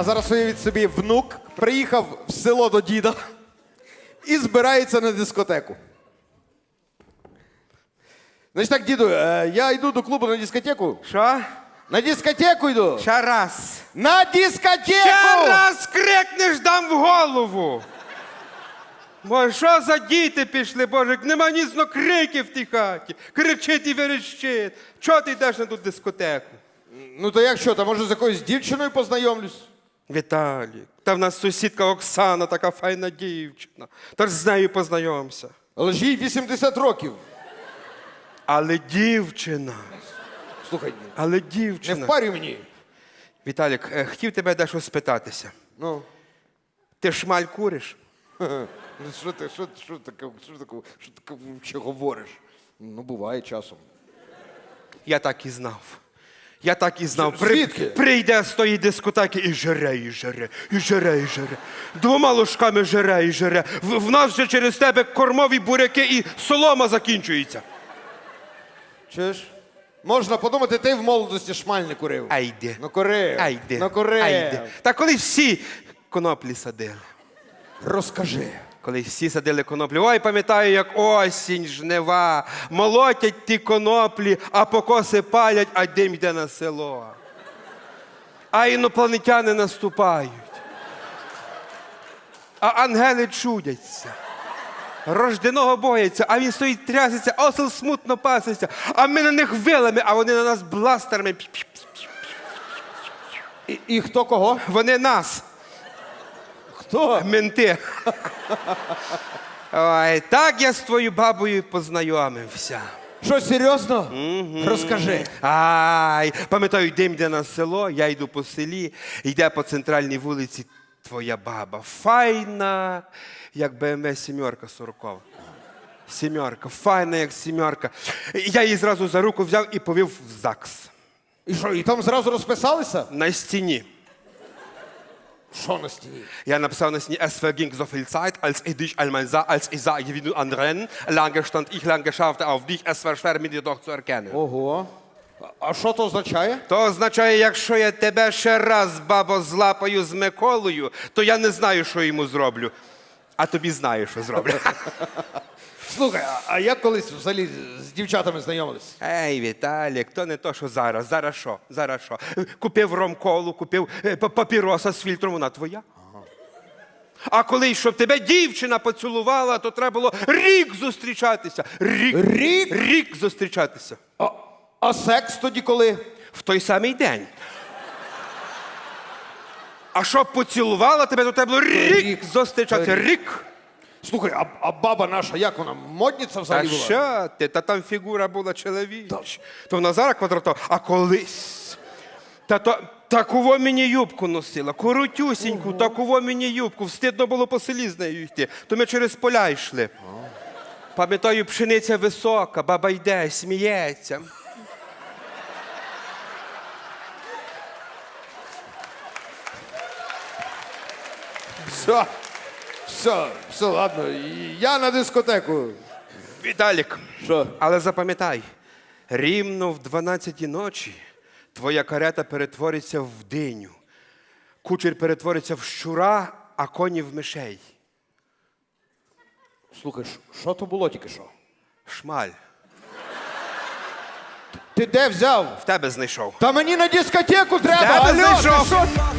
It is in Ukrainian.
А зараз уявіть собі, внук приїхав в село до діда і збирається на дискотеку. Значить так, діду, е, я йду до клубу на дискотеку. Що? На дискотеку йду. Ще раз. На дискотеку! Ще раз крикнеш, дам в голову. Бо що за діти пішли, Боже, нема нісно криків в тій хаті. Кричить і верещить. Чого ти йдеш на ту дискотеку? Ну то як що, та може з якоюсь дівчиною познайомлюсь? Віталік, та в нас сусідка Оксана, така файна дівчина. Тож з нею познайомся. Але ж їй 80 років. Але дівчина, Слухай, але не дівчина. впарюй мені. Віталік, е, хотів тебе дещо спитатися. Ну. Ти шмаль куриш? Ну, Що ти, що, що таке, що таке, що таке ще говориш? Ну, буває часом. Я так і знав. Я так і знав. Звідки? прийде з тої дискотеки і жере, і жере, і жере, і жере. Двома ложками жере, і жере. В, в нас вже через тебе кормові буряки і солома закінчується. Чуєш? Можна подумати, ти в молодості шмаль не курив. Айде. Ну курив. Айде. Ну курив. Айде. Та коли всі коноплі садили. Розкажи. Коли всі садили коноплі, ой, пам'ятаю, як осінь, жнива, молотять ті коноплі, а покоси палять, а дим йде на село. А інопланетяни наступають. А ангели чудяться. Рожденого бояться, а він стоїть трясеться, осел смутно паситься, а ми на них вилами, а вони на нас бластерами. І, і хто кого? Вони нас. Хто? Менти. Ой, так я з твоєю бабою познайомився. Що, серйозно? Розкажи. Ай, пам'ятаю, дим йде на село, я йду по селі, йде по центральній вулиці твоя баба. Файна, як БМВ сімерка сорокова. Сімерка, файна, як сімерка. Я її зразу за руку взяв і повів в ЗАГС. І що, і там зразу розписалися? На стіні. Ja, написав на стіні, es verging so viel Zeit, als ich dich einmal sah, als ich sah, wie du anrennen. Lange stand ich, lange schaute auf dich, es war schwer, mich jedoch zu erkennen. Ого. А- А що то означає? То означає, якщо я тебе ще раз, бабо, злапаю з Миколою, то я не знаю, що йому зроблю. А тобі знаю, що зроблю. Слухай, а, а як колись взагалі з дівчатами знайомились? Ей, Віталік, то не то, що зараз. Зараз що? Зараз що? Купив ромколу, купив е, па- папіроса з фільтром, вона твоя. А коли щоб тебе дівчина поцілувала, то треба було рік зустрічатися. Рік. Рік? Рік зустрічатися. А, а секс тоді коли? В той самий день. А щоб поцілувала тебе, то треба було рік, Рік. зустрічатися. Рік. Слухай, а, а баба наша, як вона? Модниця Та взагалі була? що ти? Та там фігура була чоловіча. То вона зараз квадратова, а колись. Та то таку мені юбку носила, коротюсіньку, таку мені юбку. Встидно було по селі з нею йти. То ми через поля йшли. Пам'ятаю, пшениця висока, баба йде, сміється. Все, все, все, ладно. Я на дискотеку. Віталік, Що? але запам'ятай, рівно в 12 ночі твоя карета перетвориться в диню. Кучер перетвориться в щура, а коні в мишей. Слухай, що- то було тільки що? Шмаль. Ти де взяв? В тебе знайшов. Та мені на дискотеку треба! Тебе Алло, ти знайшов. що?